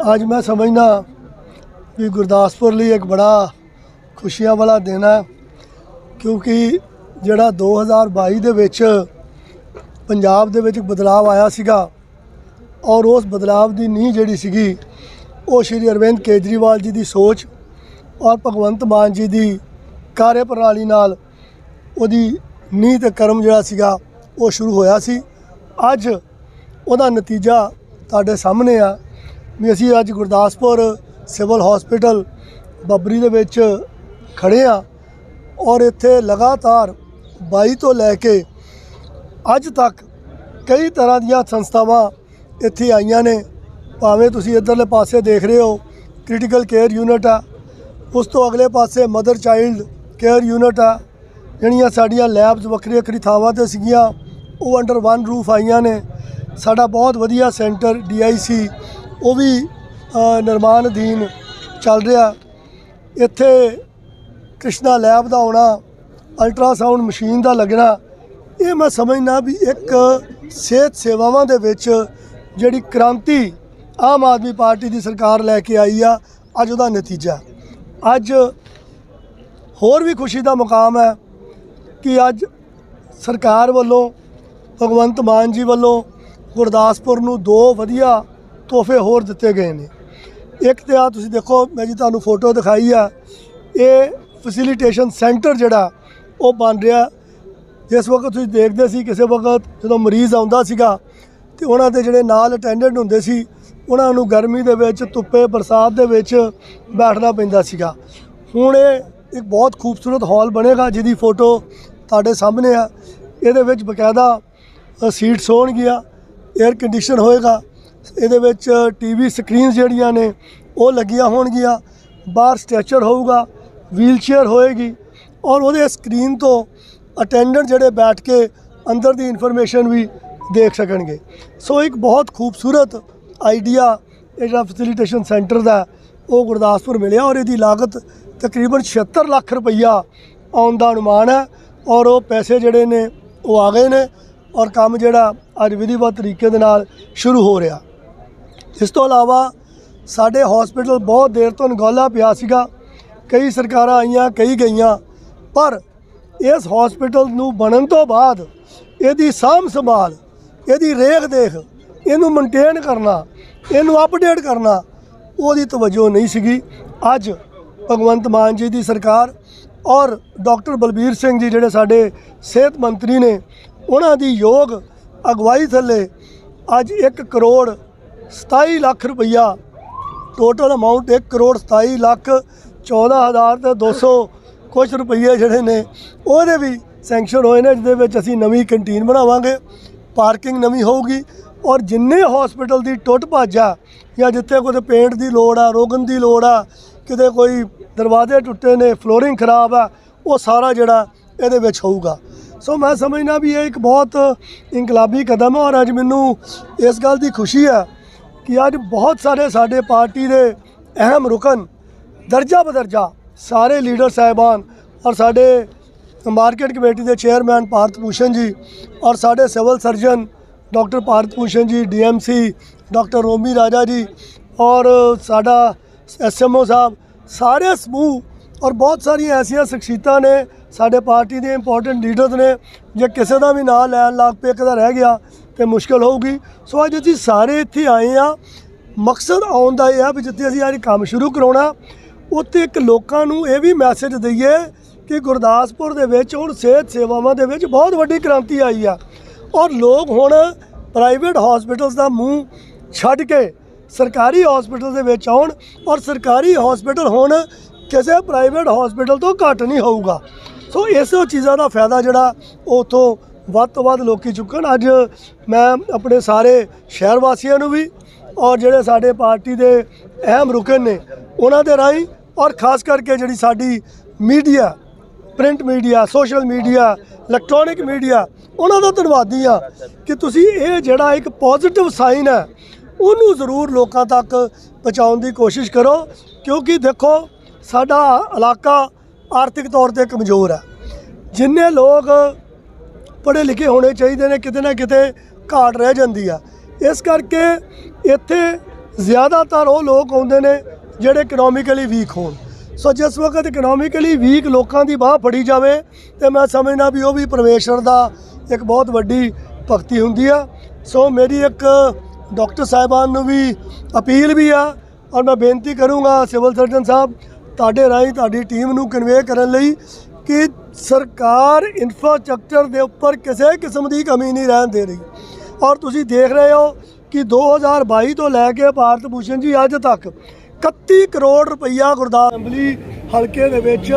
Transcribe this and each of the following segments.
ਅੱਜ ਮੈਂ ਸਮਝਦਾ ਵੀ ਗੁਰਦਾਸਪੁਰ ਲਈ ਇੱਕ ਬੜਾ ਖੁਸ਼ੀਆਂ ਵਾਲਾ ਦਿਨ ਹੈ, ਕਿਉਂਕਿ ਜਿਹੜਾ 2022 ਦੇ ਵਿੱਚ ਪੰਜਾਬ ਦੇ ਵਿੱਚ ਇੱਕ ਬਦਲਾਅ ਆਇਆ ਸੀਗਾ ਔਰ ਉਸ ਬਦਲਾਅ ਦੀ ਨੀਂਹ ਜਿਹੜੀ ਸੀਗੀ, ਉਹ ਸ਼੍ਰੀ ਅਰਵਿੰਦ ਕੇਜਰੀਵਾਲ ਜੀ ਦੀ ਸੋਚ ਔਰ ਭਗਵੰਤ ਮਾਨ ਜੀ ਦੀ ਕਾਰਜ ਪ੍ਰਣਾਲੀ ਨਾਲ ਉਹਦੀ ਨੀਂਹ ਤੇ ਕਰਮ ਜਿਹੜਾ ਸੀਗਾ, ਉਹ ਸ਼ੁਰੂ ਹੋਇਆ ਸੀ। ਅੱਜ ਉਹਦਾ ਨਤੀਜਾ ਤੁਹਾਡੇ ਸਾਹਮਣੇ ਆ। ਵੀ ਅਸੀਂ ਅੱਜ ਗੁਰਦਾਸਪੁਰ ਸਿਵਲ ਹਸਪੀਟਲ ਬੱਬਰੀ ਦੇ ਵਿੱਚ ਖੜੇ ਆ ਔਰ ਇੱਥੇ ਲਗਾਤਾਰ 22 ਤੋਂ ਲੈ ਕੇ ਅੱਜ ਤੱਕ ਕਈ ਤਰ੍ਹਾਂ ਦੀਆਂ ਸੰਸਥਾਵਾਂ ਇੱਥੇ ਆਈਆਂ ਨੇ। ਭਾਵੇਂ ਤੁਸੀਂ ਇੱਧਰਲੇ ਪਾਸੇ ਦੇਖ ਰਹੇ ਹੋ ਕ੍ਰਿਟੀਕਲ ਕੇਅਰ ਯੂਨਿਟ ਆ। ਉਸ ਤੋਂ ਅਗਲੇ ਪਾਸੇ ਮਦਰ ਚਾਈਲਡ ਕੇਅਰ ਯੂਨਿਟ ਆ, ਜਿਹੜੀਆਂ ਸਾਡੀਆਂ ਲੈਬਸ ਵੱਖਰੀ ਵੱਖਰੀ ਥਾਵਾਂ ਤੇ ਸੀਗੀਆਂ, ਉਹ ਅੰਡਰ ਵਨ ਰੂਫ ਆਈਆਂ ਨੇ। ਸਾਡਾ ਬਹੁਤ ਵਧੀਆ ਸੈਂਟਰ ਡੀਆਈਸੀ ਉਹ ਵੀ ਨਿਰਮਾਣ ਅਧੀਨ ਚੱਲ ਰਿਹਾ। ਇੱਥੇ ਕ੍ਰਿਸ਼ਨਾ ਲੈਬ ਦਾ ਆਉਣਾ ਅਲਟਰਾਸਾਊਂਡ ਮਸ਼ੀਨ ਦਾ ਲੱਗਣਾ, ਇਹ ਮੈਂ ਸਮਝਣਾ ਵੀ ਇੱਕ ਸਿਹਤ ਸੇਵਾਵਾਂ ਦੇ ਵਿੱਚ ਜਿਹੜੀ ਕ੍ਰਾਂਤੀ ਆਮ ਆਦਮੀ ਪਾਰਟੀ ਦੀ ਸਰਕਾਰ ਲੈ ਕੇ ਆਈ ਆ, ਅੱਜ ਉਹਦਾ ਨਤੀਜਾ। ਅੱਜ ਹੋਰ ਵੀ ਖੁਸ਼ੀ ਦਾ ਮੁਕਾਮ ਹੈ ਕਿ ਅੱਜ ਸਰਕਾਰ ਵੱਲੋਂ, ਭਗਵੰਤ ਮਾਨ ਜੀ ਵੱਲੋਂ ਗੁਰਦਾਸਪੁਰ ਨੂੰ ਦੋ ਵਧੀਆ ਤੋਹਫੇ ਹੋਰ ਦਿੱਤੇ ਗਏ ਨੇ। ਇੱਕ ਤੇ ਆ ਤੁਸੀਂ ਦੇਖੋ, ਮੈਂ ਜੀ ਤੁਹਾਨੂੰ ਫੋਟੋ ਦਿਖਾਈ ਆ, ਇਹ ਫੈਸਿਲਿਟੇਸ਼ਨ ਸੈਂਟਰ ਜਿਹੜਾ, ਉਹ ਬਣ ਰਿਹਾ। ਜਿਸ ਵਕਤ ਤੁਸੀਂ ਦੇਖਦੇ ਸੀ, ਕਿਸੇ ਵਕਤ ਜਦੋਂ ਮਰੀਜ਼ ਆਉਂਦਾ ਸੀਗਾ, ਤੇ ਉਹਨਾਂ ਦੇ ਜਿਹੜੇ ਨਾਲ ਅਟੈਂਡੈਂਟ ਹੁੰਦੇ ਸੀ, ਉਹਨਾਂ ਨੂੰ ਗਰਮੀ ਦੇ ਵਿੱਚ, ਧੁੱਪੇ ਬਰਸਾਤ ਦੇ ਵਿੱਚ ਬੈਠਣਾ ਪੈਂਦਾ ਸੀਗਾ। ਹੁਣ ਇਹ ਇੱਕ ਬਹੁਤ ਖੂਬਸੂਰਤ ਹਾਲ ਬਣੇਗਾ, ਜਿਹਦੀ ਫੋਟੋ ਤੁਹਾਡੇ ਸਾਹਮਣੇ ਆ। ਇਹਦੇ ਵਿੱਚ ਬਕਾਇਦਾ ਸੀਟਸ ਹੋਣਗੀਆਂ 에ਅਰ ਕੰਡੀਸ਼ਨ ਹੋਏਗਾ। ਇਹਦੇ ਵਿੱਚ ਟੀਵੀ ਸਕਰੀਨਸ ਜਿਹੜੀਆਂ ਨੇ, ਉਹ ਲੱਗੀਆਂ ਹੋਣਗੀਆਂ। ਬਾਹਰ ਸਟ੍ਰੈਚਰ ਹੋਊਗਾ ਵੀਲਚੇਅਰ ਹੋਏਗੀ ਔਰ ਉਹਦੇ ਸਕਰੀਨ ਤੋਂ ਅਟੈਂਡੈਂਟ ਜਿਹੜੇ ਬੈਠ ਕੇ ਅੰਦਰ ਦੀ ਇਨਫੋਰਮੇਸ਼ਨ ਵੀ ਦੇਖ ਸਕਣਗੇ। ਸੋ ਇੱਕ ਬਹੁਤ ਖੂਬਸੂਰਤ ਆਈਡੀਆ ਇਹ ਜਿਹੜਾ ਫੈਸਿਲਿਟੇਸ਼ਨ ਸੈਂਟਰ ਦਾ, ਉਹ ਗੁਰਦਾਸਪੁਰ ਮਿਲਿਆ ਔਰ ਇਹਦੀ ਲਾਗਤ ਤਕਰੀਬਨ 76 ਲੱਖ ਰੁਪਈਆ ਆਉਣ ਦਾ ਅਨੁਮਾਨ ਹੈ ਔਰ ਉਹ ਪੈਸੇ ਜਿਹੜੇ ਨੇ, ਉਹ ਆ ਗਏ ਨੇ ਔਰ ਕੰਮ ਜਿਹੜਾ ਅੱਜ ਵਿਧੀਵਤ ਤਰੀਕੇ ਦੇ ਨਾਲ ਸ਼ੁਰੂ ਹੋ ਰਿਹਾ। ਇਸ ਤੋਂ ਇਲਾਵਾ ਸਾਡੇ ਹਸਪੀਟਲ ਬਹੁਤ ਦੇਰ ਤੋਂ ਨਗੌਲਾ ਪਿਆ ਸੀਗਾ। ਕਈ ਸਰਕਾਰਾਂ ਆਈਆਂ, ਕਈ ਗਈਆਂ। ਪਰ ਇਸ ਹਸਪੀਟਲ ਨੂੰ ਬਣਨ ਤੋਂ ਬਾਅਦ ਇਹਦੀ ਸਾਂਭ ਸੰਭਾਲ, ਇਹਦੀ ਰੇਖ ਦੇਖ, ਇਹਨੂੰ ਮੇਨਟੇਨ ਕਰਨਾ, ਇਹਨੂੰ ਅਪਡੇਟ ਕਰਨਾ ਉਹਦੀ ਤਵੱਜੋ ਨਹੀਂ ਸੀਗੀ। ਅੱਜ ਭਗਵੰਤ ਮਾਨ ਜੀ ਦੀ ਸਰਕਾਰ ਔਰ ਡਾਕਟਰ ਬਲਬੀਰ ਸਿੰਘ ਜੀ ਜਿਹੜੇ ਸਾਡੇ ਸਿਹਤ ਮੰਤਰੀ ਨੇ, ਉਹਨਾਂ ਦੀ ਯੋਗ ਅਗਵਾਈ ਥੱਲੇ ਅੱਜ 1 ਕਰੋੜ 27 ਲੱਖ ਰੁਪਈਆ। ਟੋਟਲ ਅਮਾਉਂਟ 1 ਕਰੋੜ 27 ਲੱਖ 14000 ਤੇ 200 ਕੁਛ ਰੁਪਈਏ ਜਿਹੜੇ ਨੇ, ਉਹਦੇ ਵੀ ਸੈਂਕਸ਼ਨ ਹੋਏ ਨੇ, ਜਿਹਦੇ ਵਿੱਚ ਅਸੀਂ ਨਵੀਂ ਕੰਟੀਨ ਬਣਾਵਾਂਗੇ ਪਾਰਕਿੰਗ ਨਵੀਂ ਹੋਊਗੀ ਔਰ ਜਿੰਨੇ ਹਸਪੀਟਲ ਦੀ ਟੁੱਟ ਭੱਜ ਆ ਜਾਂ ਜਿੱਥੇ ਕੋਈ ਪੇਂਟ ਦੀ ਲੋੜ ਆ, ਰੋਗਨ ਦੀ ਲੋੜ ਆ, ਕਿਤੇ ਕੋਈ ਦਰਵਾਜ਼ੇ ਟੁੱਟੇ ਨੇ ਫਲੋਰਿੰਗ ਖਰਾਬ ਆ, ਉਹ ਸਾਰਾ ਜਿਹੜਾ ਇਹਦੇ ਵਿੱਚ ਹੋਊਗਾ। ਸੋ ਮੈਂ ਸਮਝਣਾ ਵੀ ਇਹ ਇੱਕ ਬਹੁਤ ਇਨਕਲਾਬੀ ਕਦਮ ਹੈ ਔਰ ਅੱਜ ਮੈਨੂੰ ਇਸ ਗੱਲ ਦੀ ਖੁਸ਼ੀ ਹੈ ਕਿ ਅੱਜ ਬਹੁਤ ਸਾਰੇ ਸਾਡੇ ਪਾਰਟੀ ਦੇ ਅਹਿਮ ਰੁਕਨ, ਦਰਜਾ ਬਦਰਜਾ ਸਾਰੇ ਲੀਡਰ ਸਾਹਿਬਾਨ ਔਰ ਸਾਡੇ ਮਾਰਕੀਟ ਕਮੇਟੀ ਦੇ ਚੇਅਰਮੈਨ ਭਾਰਤ ਭੂਸ਼ਣ ਜੀ ਔਰ ਸਾਡੇ civil surgeon doctor Bharat Bhushan ji, DMC doctor ਰੋਮੀ ਰਾਜਾ ਜੀ ਔਰ ਸਾਡਾ ਐਸਐਮਓ ਸਾਹਿਬ, ਸਾਰੇ ਸਮੂਹ ਔਰ ਬਹੁਤ ਸਾਰੀਆਂ ਐਸੀਆਂ ਸ਼ਖਸੀਅਤਾਂ ਨੇ, ਸਾਡੇ ਪਾਰਟੀ ਦੇ ਇੰਪੋਰਟੈਂਟ ਲੀਡਰਸ ਨੇ, ਜੇ ਕਿਸੇ ਦਾ ਵੀ ਨਾਂ ਲੈਣ ਲੱਗ ਪਏ, ਇੱਕ ਦਾ ਰਹਿ ਗਿਆ ਤੇ ਮੁਸ਼ਕਲ ਹੋਊਗੀ। ਸੋ ਅੱਜ ਅਸੀਂ ਸਾਰੇ ਇੱਥੇ ਆਏ ਆ ਮਕਸਦ ਆਉਣ ਦਾ ਇਹ ਆ ਵੀ ਜਿੱਥੇ ਅਸੀਂ ਅੱਜ ਕੰਮ ਸ਼ੁਰੂ ਕਰਾਉਣਾ, ਉੱਥੇ ਇੱਕ ਲੋਕਾਂ ਨੂੰ ਇਹ ਵੀ ਮੈਸੇਜ ਦਈਏ ਕਿ ਗੁਰਦਾਸਪੁਰ ਦੇ ਵਿੱਚ ਹੁਣ ਸਿਹਤ ਸੇਵਾਵਾਂ ਦੇ ਵਿੱਚ ਬਹੁਤ ਵੱਡੀ ਕ੍ਰਾਂਤੀ ਆਈ ਆ। ਔਰ ਲੋਕ ਹੁਣ ਪ੍ਰਾਈਵੇਟ ਹਸਪੀਟਲਸ ਦਾ ਮੂੰਹ ਛੱਡ ਕੇ ਸਰਕਾਰੀ ਹਸਪੀਟਲ ਦੇ ਵਿੱਚ ਆਉਣ ਔਰ ਸਰਕਾਰੀ ਹਸਪੀਟਲ ਹੁਣ ਕਿਸੇ ਪ੍ਰਾਈਵੇਟ ਹਸਪੀਟਲ ਤੋਂ ਘੱਟ ਨਹੀਂ ਹੋਊਗਾ। ਸੋ ਇਸ ਚੀਜ਼ਾਂ ਦਾ ਫਾਇਦਾ ਜਿਹੜਾ ਉਹ ਉੱਥੋਂ ਵੱਧ ਤੋਂ ਵੱਧ ਲੋਕੀ ਚੁੱਕਣ। ਅੱਜ ਮੈਂ ਆਪਣੇ ਸਾਰੇ ਸ਼ਹਿਰ ਵਾਸੀਆਂ ਨੂੰ ਵੀ ਔਰ ਜਿਹੜੇ ਸਾਡੇ ਪਾਰਟੀ ਦੇ ਅਹਿਮ ਰੁਕਨ ਨੇ, ਉਹਨਾਂ ਦੇ ਰਾਹੀਂ ਔਰ ਖਾਸ ਕਰਕੇ ਜਿਹੜੀ ਸਾਡੀ media, print media, social media, electronic media, ਉਹਨਾਂ ਦਾ ਧੰਨਵਾਦੀ ਆ ਕਿ ਤੁਸੀਂ ਇਹ ਜਿਹੜਾ ਇੱਕ ਪੋਜ਼ਿਟਿਵ ਸਾਈਨ ਹੈ, ਉਹਨੂੰ ਜ਼ਰੂਰ ਲੋਕਾਂ ਤੱਕ ਪਹੁੰਚਾਉਣ ਦੀ ਕੋਸ਼ਿਸ਼ ਕਰੋ, ਕਿਉਂਕਿ ਦੇਖੋ, ਸਾਡਾ ਇਲਾਕਾ ਆਰਥਿਕ ਤੌਰ ਤੇ ਕਮਜ਼ੋਰ ਹੈ। ਜਿੰਨੇ ਲੋਕ ਪੜ੍ਹੇ ਲਿਖੇ ਹੋਣੇ ਚਾਹੀਦੇ ਨੇ, ਕਿਤੇ ਨਾ ਕਿਤੇ ਘਾਟ ਰਹਿ ਜਾਂਦੀ ਆ। ਇਸ ਕਰਕੇ ਇੱਥੇ ਜ਼ਿਆਦਾਤਰ ਉਹ ਲੋਕ ਆਉਂਦੇ ਨੇ ਜਿਹੜੇ ਇਕਨੋਮਿਕਲੀ ਵੀਕ ਹੋਣ। ਸੋ ਜਿਸ ਵਕਤ ਇਕਨੋਮਿਕਲੀ ਵੀਕ ਲੋਕਾਂ ਦੀ ਬਾਹ ਫੜੀ ਜਾਵੇ, ਤੇ ਮੈਂ ਸਮਝਦਾ ਵੀ ਉਹ ਵੀ ਪਰਮੇਸ਼ਰ ਦਾ ਇੱਕ ਬਹੁਤ ਵੱਡੀ ਭਗਤੀ ਹੁੰਦੀ ਆ। ਸੋ ਮੇਰੀ ਇੱਕ ਡਾਕਟਰ ਸਾਹਿਬਾਨ ਨੂੰ ਵੀ ਅਪੀਲ ਵੀ ਆ, ਔਰ ਮੈਂ ਬੇਨਤੀ ਕਰੂੰਗਾ ਸਿਵਲ ਸਰਜਨ ਸਾਹਿਬ, ਤੁਹਾਡੇ ਰਾਹੀਂ ਤੁਹਾਡੀ ਟੀਮ ਨੂੰ ਕਨਵੇ ਕਰਨ ਲਈ ਕਿ ਸਰਕਾਰ ਇਨਫਰਾਸਟ੍ਰਕਚਰ ਦੇ ਉੱਪਰ ਕਿਸੇ ਕਿਸਮ ਦੀ ਕਮੀ ਨਹੀਂ ਰਹਿਣ ਦੇ ਰਹੀ। ਔਰ ਤੁਸੀਂ ਦੇਖ ਰਹੇ ਹੋ ਕਿ 2022 ਤੋਂ ਲੈ ਕੇ ਭਾਰਤ ਭੂਸ਼ਣ ਜੀ ਅੱਜ ਤੱਕ 31 ਕਰੋੜ ਰੁਪਈਆ ਗੁਰਦਾਸ ਅਸੈਂਬਲੀ ਹਲਕੇ ਦੇ ਵਿੱਚ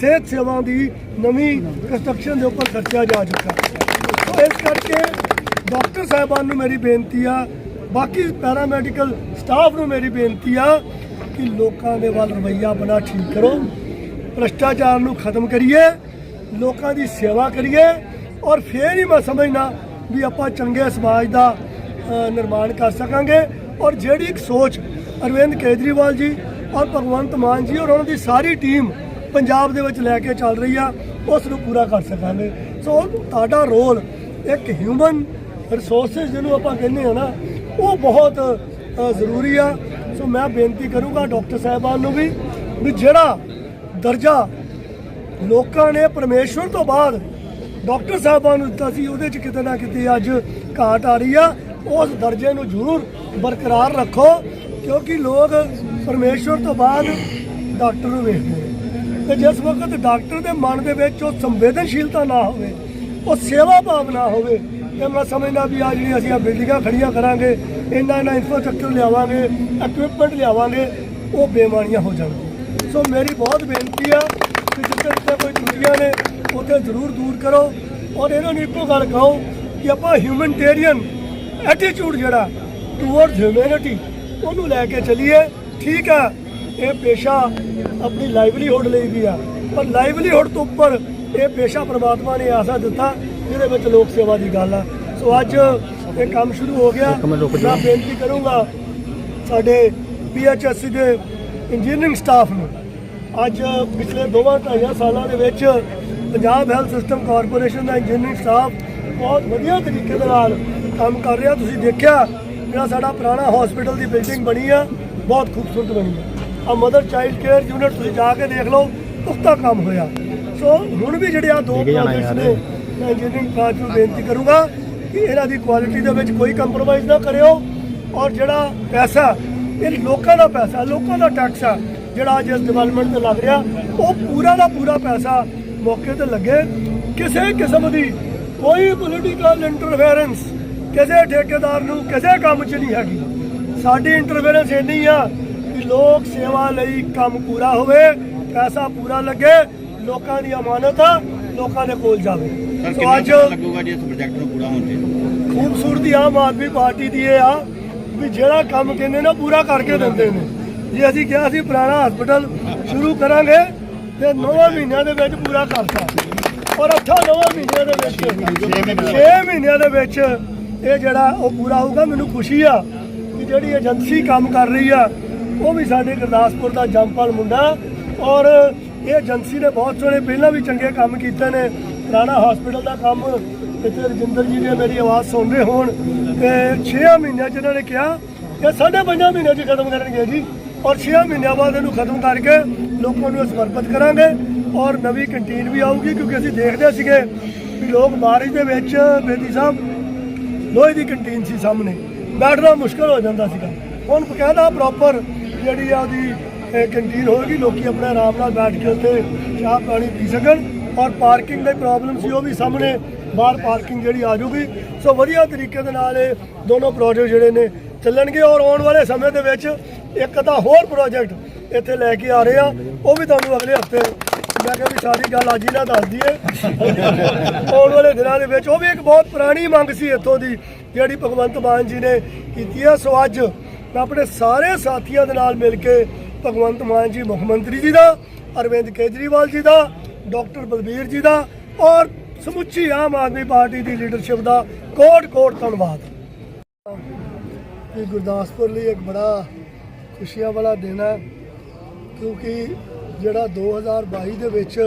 ਸਿਹਤ ਸੇਵਾ ਦੀ ਨਵੀਂ ਕੰਸਟਰਕਸ਼ਨ ਦੇ ਉੱਪਰ ਖਰਚਿਆ ਜਾ ਚੁੱਕਾ ਸੋ ਇਸ ਕਰਕੇ ਡਾਕਟਰ ਸਾਹਿਬਾਨ ਨੂੰ ਮੇਰੀ ਬੇਨਤੀ ਆ, ਬਾਕੀ ਪੈਰਾਮੈਡੀਕਲ ਸਟਾਫ ਨੂੰ ਮੇਰੀ ਬੇਨਤੀ ਆ ਕਿ ਲੋਕਾਂ ਦੇ ਵੱਲ ਰਵੱਈਆ ਬਣਾ ਠੀਕ ਕਰੋ। ਭ੍ਰਸ਼ਟਾਚਾਰ ਨੂੰ ਖਤਮ ਕਰੀਏ, ਲੋਕਾਂ ਦੀ ਸੇਵਾ ਕਰੀਏ ਔਰ ਫੇਰ ਹੀ ਮੈਂ ਸਮਝਣਾ ਵੀ ਆਪਾਂ ਚੰਗੇ ਸਮਾਜ ਦਾ ਨਿਰਮਾਣ ਕਰ ਸਕਾਂਗੇ ਔਰ ਜਿਹੜੀ ਇੱਕ ਸੋਚ ਅਰਵਿੰਦ ਕੇਜਰੀਵਾਲ ਜੀ ਔਰ ਭਗਵੰਤ ਮਾਨ ਜੀ ਔਰ ਉਹਨਾਂ ਦੀ ਸਾਰੀ ਟੀਮ ਪੰਜਾਬ ਦੇ ਵਿੱਚ ਲੈ ਕੇ ਚੱਲ ਰਹੀ ਆ, ਉਸ ਨੂੰ ਪੂਰਾ ਕਰ ਸਕਾਂਗੇ। ਸੋ ਤੁਹਾਡਾ ਰੋਲ ਇੱਕ ਹਿਊਮਨ ਰਿਸੋਰਸਸ ਜਿਹਨੂੰ ਆਪਾਂ ਕਹਿੰਦੇ ਆ ਨਾ, ਉਹ ਬਹੁਤ ਜ਼ਰੂਰੀ ਆ। ਸੋ ਮੈਂ ਬੇਨਤੀ ਕਰੂੰਗਾ ਡਾਕਟਰ ਸਾਹਿਬਾਨ ਨੂੰ ਵੀ ਵੀ ਜਿਹੜਾ ਦਰਜਾ। ਲੋਕਾਂ ਨੇ ਪਰਮੇਸ਼ਵਰ ਤੋਂ ਬਾਅਦ ਡਾਕਟਰ ਸਾਹਿਬਾਨ ਨੂੰ ਦਿੱਤਾ ਸੀ, ਉਹਦੇ ਚ ਕਿਤੇ ਨਾ ਕਿਤੇ ਅੱਜ ਘਾਟ ਆ ਰਹੀ ਆ। ਉਸ ਦਰਜੇ ਨੂੰ ਜ਼ਰੂਰ ਬਰਕਰਾਰ ਰੱਖੋ, ਕਿਉਂਕਿ ਲੋਕ ਪਰਮੇਸ਼ਵਰ ਤੋਂ ਬਾਅਦ ਡਾਕਟਰ ਨੂੰ ਵੇਖਦੇ ਨੇ। ਤੇ ਜਿਸ ਵਕਤ ਡਾਕਟਰ ਦੇ ਮਨ ਦੇ ਵਿੱਚ ਉਹ ਸੰਵੇਦਨਸ਼ੀਲਤਾ ਨਾ ਹੋਵੇ, ਉਹ ਸੇਵਾ ਭਾਵਨਾ ਹੋਵੇ, ਤੇ ਮੈਂ ਸਮਝਦਾ ਵੀ ਆ ਜਿਹੜੀ ਅਸੀਂ ਆ ਬਿਲਡਿੰਗਾਂ ਖੜੀਆਂ ਕਰਾਂਗੇ ਇੰਨਾ ਇੰਨਾ ਇਨਫਰਾਸਟ੍ਰਕਚਰ ਲਿਆਵਾਂਗੇ ਇਕਵਿਪਮੈਂਟ ਲਿਆਵਾਂਗੇ, ਉਹ ਬੇਮਾਨੀਆਂ ਹੋ ਜਾਣਗੀਆਂ। ਸੋ ਮੇਰੀ ਬਹੁਤ ਬੇਨਤੀ ਆ ਕਿ ਜਿੱਥੇ ਜਿੱਥੇ ਕੋਈ ਟੁੱਟੀਆਂ ਨੇ ਉੱਥੇ ਜ਼ਰੂਰ ਦੂਰ ਕਰੋ ਔਰ ਇਹਨਾਂ ਨੂੰ ਇੱਕੋ ਗੱਲ ਕਹੋ ਕਿ ਆਪਾਂ ਹਿਊਮਨਟੇਰੀਅਨ ਐਟੀਟਿਊਡ ਜਿਹੜਾ ਟੂਵਰਡਸ ਹਿਊਮੈਨਿਟੀ ਉਹਨੂੰ ਲੈ ਕੇ ਚੱਲੀਏ। ਠੀਕ ਆ ਇਹ ਪੇਸ਼ਾ ਆਪਣੀ ਲਾਈਵਲੀਹੁੱਡ ਲਈ ਵੀ ਆ ਪਰ ਲਾਈਵਲੀਹੁੱਡ ਤੋਂ ਉੱਪਰ ਇਹ ਪੇਸ਼ਾ ਪ੍ਰਮਾਤਮਾ ਨੇ ਆਸਾ ਦਿੱਤਾ ਜਿਹਦੇ ਵਿੱਚ ਲੋਕ ਸੇਵਾ ਦੀ ਗੱਲ ਆ। ਸੋ ਅੱਜ ਇਹ ਕੰਮ ਸ਼ੁਰੂ ਹੋ ਗਿਆ। ਮੈਂ ਬੇਨਤੀ ਕਰੂੰਗਾ ਸਾਡੇ ਪੀਐਚਐਸਸੀ ਦੇ ਇੰਜੀਨੀਅਰਿੰਗ ਸਟਾਫ ਨੂੰ। ਅੱਜ ਪਿਛਲੇ ਦੋਵਾਂ ਢਾਈਆਂ ਸਾਲਾਂ ਦੇ ਵਿੱਚ ਪੰਜਾਬ ਹੈਲਥ ਸਿਸਟਮ ਕਾਰਪੋਰੇਸ਼ਨ ਦਾ ਇੰਜੀਨੀਅਰਿੰਗ ਸਟਾਫ ਬਹੁਤ ਵਧੀਆ ਤਰੀਕੇ ਦੇ ਨਾਲ ਕੰਮ ਕਰ ਰਿਹਾ। ਤੁਸੀਂ ਦੇਖਿਆ ਜਿਹੜਾ ਸਾਡਾ ਪੁਰਾਣਾ ਹਸਪੀਟਲ ਦੀ ਬਿਲਡਿੰਗ ਬਣੀ ਆ ਬਹੁਤ ਖੂਬਸੂਰਤ ਬਣੀ ਆ। ਆ ਮਦਰ ਚਾਈਲਡ ਕੇਅਰ ਯੂਨਿਟ ਤੁਸੀਂ ਜਾ ਕੇ ਦੇਖ ਲਓ ਪੁਖਤਾ ਕੰਮ ਹੋਇਆ। ਸੋ ਹੁਣ ਵੀ ਜਿਹੜੇ ਆ ਦੋ ਪ੍ਰੋਜੈਕਟਸ ਨੇ ਮੈਂ ਇੰਜੀਨੀਅਰਿੰਗ ਬ੍ਰਾਂਚ ਨੂੰ ਬੇਨਤੀ ਕਰੂੰਗਾ ਕਿ ਇਹਨਾਂ ਦੀ ਕੁਆਲਿਟੀ ਦੇ ਵਿੱਚ ਕੋਈ ਕੰਪਰੋਮਾਈਜ਼ ਨਾ ਕਰਿਓ ਔਰ ਜਿਹੜਾ ਪੈਸਾ ਇਹ ਲੋਕਾਂ ਦਾ ਪੈਸਾ ਲੋਕਾਂ ਦਾ ਟੈਕਸ ਆ ਜਿਹੜਾ ਅੱਜ ਇਸ ਡਿਵੈਲਪਮੈਂਟ ਤੇ ਲੱਗ ਰਿਹਾ ਉਹ ਪੂਰਾ ਦਾ ਪੂਰਾ ਪੈਸਾ ਮੌਕੇ ਤੇ ਲੱਗੇ। ਕਿਸੇ ਕਿਸਮ ਦੀ ਕੋਈ ਪੋਲੀਟੀਕਲ ਇੰਟਰਫੇਰੈਂਸ ਕਿਸੇ ਠੇਕੇਦਾਰ ਨੂੰ ਕਿਸੇ ਕੰਮ 'ਚ ਨਹੀਂ ਹੈਗੀ। ਸਾਡੀ ਇੰਟਰਫੇਰੈਂਸ ਇੰਨੀ ਆ ਕਿ ਲੋਕ ਸੇਵਾ ਲਈ ਕੰਮ ਪੂਰਾ ਹੋਵੇ ਪੈਸਾ ਪੂਰਾ ਲੱਗੇ ਲੋਕਾਂ ਦੀ ਅਮਾਨਤ ਆ ਲੋਕਾਂ ਦੇ ਕੋਲ ਜਾਵੇ। ਸੋ ਅੱਜ ਲੱਗੂਗਾ ਜੀ ਇਸ ਪ੍ਰੋਜੈਕਟ ਨੂੰ ਪੂਰਾ ਹੋਣ ਤੇ? ਖੂਬਸੂਰਤੀ ਆਮ ਆਦਮੀ ਪਾਰਟੀ ਦੀ ਇਹ ਆ। ਵੀ ਜਿਹੜਾ ਕੰਮ ਕਹਿੰਦੇ ਨੇ ਪੂਰਾ ਕਰਕੇ ਦਿੰਦੇ ਨੇ। ਜੇ ਅਸੀਂ ਕਿਹਾ ਸੀ ਪੁਰਾਣਾ ਹਸਪੀਟਲ ਸ਼ੁਰੂ ਕਰਾਂਗੇ ਤੇ 9 ਮਹੀਨਿਆਂ ਦੇ ਵਿੱਚ ਪੂਰਾ ਕਰਤਾ। ਔਰ 8 9 ਮਹੀਨਿਆਂ ਦੇ ਵਿੱਚ 6 ਮਹੀਨਿਆਂ ਦੇ ਵਿੱਚ ਇਹ ਜਿਹੜਾ ਉਹ ਪੂਰਾ ਹੋਊਗਾ। ਮੈਨੂੰ ਖੁਸ਼ੀ ਆ ਕਿ ਜਿਹੜੀ ਏਜੰਸੀ ਕੰਮ ਕਰ ਰਹੀ ਆ ਉਹ ਵੀ ਸਾਡੇ ਗੁਰਦਾਸਪੁਰ ਦਾ ਜੰਪਾਲ ਮੁੰਡਾ। ਔਰ ਇਹ ਏਜੰਸੀ ਨੇ ਬਹੁਤ ਸੋਹਣੇ ਪਹਿਲਾਂ ਵੀ ਚੰਗੇ ਕੰਮ ਕੀਤੇ ਨੇ। ਪੁਰਾਣਾ ਹਸਪੀਟਲ ਦਾ ਕੰਮ ਇੱਥੇ ਰਜਿੰਦਰ ਜੀ ਨੇ ਮੇਰੀ ਆਵਾਜ਼ ਸੁਣ ਰਹੇ ਹੋਣ ਤੇ 6 ਮਹੀਨਿਆਂ 'ਚ ਇਹਨਾਂ ਨੇ ਕਿਹਾ ਕਿ ਸਾਢੇ ਪੰਜਾਂ ਮਹੀਨਿਆਂ 'ਚ ਖਤਮ ਕਰਨਗੇ ਜੀ ਔਰ 6 ਮਹੀਨਿਆਂ ਬਾਅਦ ਇਹਨੂੰ ਖਤਮ ਕਰਕੇ ਲੋਕਾਂ ਨੂੰ ਸਮਰਪਿਤ ਕਰਾਂਗੇ ਔਰ ਨਵੀਂ ਕੰਟੀਨ ਵੀ ਆਊਗੀ ਕਿਉਂਕਿ ਅਸੀਂ ਦੇਖਦੇ ਸੀਗੇ ਵੀ ਲੋਕ ਬਾਰਿਸ਼ ਦੇ ਵਿੱਚ ਬੇਦੀ ਸਾਹਿਬ ਲੋਹੇ ਦੀ ਕੰਟੀਨ ਸੀ ਸਾਹਮਣੇ। ਬੈਠਣਾ ਮੁਸ਼ਕਲ ਹੋ ਜਾਂਦਾ ਸੀਗਾ। ਹੁਣ ਬਕਾਇਦਾ ਪ੍ਰੋਪਰ ਜਿਹੜੀ ਆ ਉਹਦੀ ਕੰਟੀਨ ਹੋਏਗੀ, ਲੋਕੀ ਆਪਣੇ ਆਰਾਮ ਨਾਲ ਬੈਠ ਕੇ ਉੱਥੇ ਚਾਹ ਪਾਣੀ ਪੀ ਸਕਣ ਔਰ ਪਾਰਕਿੰਗ ਦੀ ਪ੍ਰੋਬਲਮ ਸੀ ਉਹ ਵੀ ਸਾਹਮਣੇ ਬਾਹਰ ਪਾਰਕਿੰਗ ਜਿਹੜੀ ਆ ਜੂਗੀ ਸੋ ਵਧੀਆ ਤਰੀਕੇ ਦੇ ਨਾਲ ਇਹ ਦੋਨੋਂ ਪ੍ਰੋਜੈਕਟ ਜਿਹੜੇ ਨੇ ਚੱਲਣਗੇ ਔਰ ਆਉਣ ਵਾਲੇ ਸਮੇਂ ਦੇ ਵਿੱਚ ਇੱਕ ਤਾਂ ਹੋਰ ਪ੍ਰੋਜੈਕਟ ਇੱਥੇ ਲੈ ਕੇ ਆ ਰਹੇ ਆ। ਉਹ ਵੀ ਤੁਹਾਨੂੰ ਅਗਲੇ ਹਫ਼ਤੇ ਮੈਂ ਕਿਹਾ ਵੀ ਸਾਰੀ ਗੱਲ ਅੱਜ ਹੀ ਨਾ ਦੱਸ ਦਈਏ। ਆਉਣ ਵਾਲੇ ਦਿਨਾਂ ਦੇ ਵਿੱਚ ਉਹ ਵੀ ਇੱਕ ਬਹੁਤ ਪੁਰਾਣੀ ਮੰਗ ਸੀ ਇੱਥੋਂ ਦੀ, ਜਿਹੜੀ ਭਗਵੰਤ ਮਾਨ ਜੀ ਨੇ ਕੀਤੀ ਆ। ਸੋ ਅੱਜ ਮੈਂ ਆਪਣੇ ਸਾਰੇ ਸਾਥੀਆਂ ਦੇ ਨਾਲ ਮਿਲ ਕੇ ਭਗਵੰਤ ਮਾਨ ਜੀ ਮੁੱਖ ਮੰਤਰੀ ਜੀ ਦਾ, ਅਰਵਿੰਦ ਕੇਜਰੀਵਾਲ ਜੀ ਦਾ, ਡਾਕਟਰ ਬਲਬੀਰ ਜੀ ਦਾ ਔਰ ਸਮੁੱਚੀ ਆਮ ਆਦਮੀ ਪਾਰਟੀ ਦੀ ਲੀਡਰਸ਼ਿਪ ਦਾ ਕੋਟ ਕੋਟ ਧੰਨਵਾਦ। ਇਹ ਗੁਰਦਾਸਪੁਰ ਲਈ ਇੱਕ ਬੜਾ ਖੁਸ਼ੀਆਂ ਵਾਲਾ ਦਿਨ ਹੈ, ਕਿਉਂਕਿ ਜਿਹੜਾ 2022 ਦੇ ਵਿੱਚ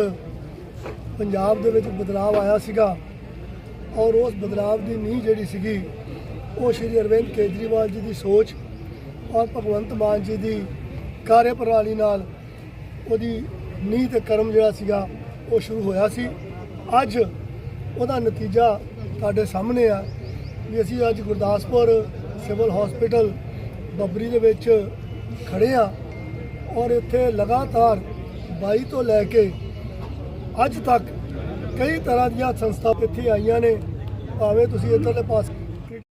ਪੰਜਾਬ ਦੇ ਵਿੱਚ ਬਦਲਾਅ ਆਇਆ ਸੀਗਾ ਔਰ ਉਸ ਬਦਲਾਅ ਦੀ ਨੀਂਹ ਜਿਹੜੀ ਸੀਗੀ, ਉਹ ਸ਼੍ਰੀ ਅਰਵਿੰਦ ਕੇਜਰੀਵਾਲ ਜੀ ਦੀ ਸੋਚ ਔਰ ਭਗਵੰਤ ਮਾਨ ਜੀ ਦੀ ਕਾਰਜਪ੍ਰਣਾਲੀ ਨਾਲ ਉਹਦੀ ਨੀਂਹ ਤੇ ਕਰਮ ਜਿਹੜਾ ਸੀਗਾ, ਉਹ ਸ਼ੁਰੂ ਹੋਇਆ ਸੀ। ਅੱਜ ਉਹਦਾ ਨਤੀਜਾ ਤੁਹਾਡੇ ਸਾਹਮਣੇ ਆ ਵੀ ਅਸੀਂ ਅੱਜ ਗੁਰਦਾਸਪੁਰ ਸਿਵਲ ਹਸਪੀਟਲ ਬੱਬਰੀ ਦੇ ਵਿੱਚ ਖੜੇ ਆ ਔਰ ਇੱਥੇ ਲਗਾਤਾਰ 22 ਤੋਂ ਲੈ ਕੇ ਅੱਜ ਤੱਕ ਕਈ ਤਰ੍ਹਾਂ ਦੀਆਂ ਸੰਸਥਾ ਇੱਥੇ ਆਈਆਂ ਨੇ, ਭਾਵੇਂ ਤੁਸੀਂ ਇੱਧਰਲੇ ਪਾਸ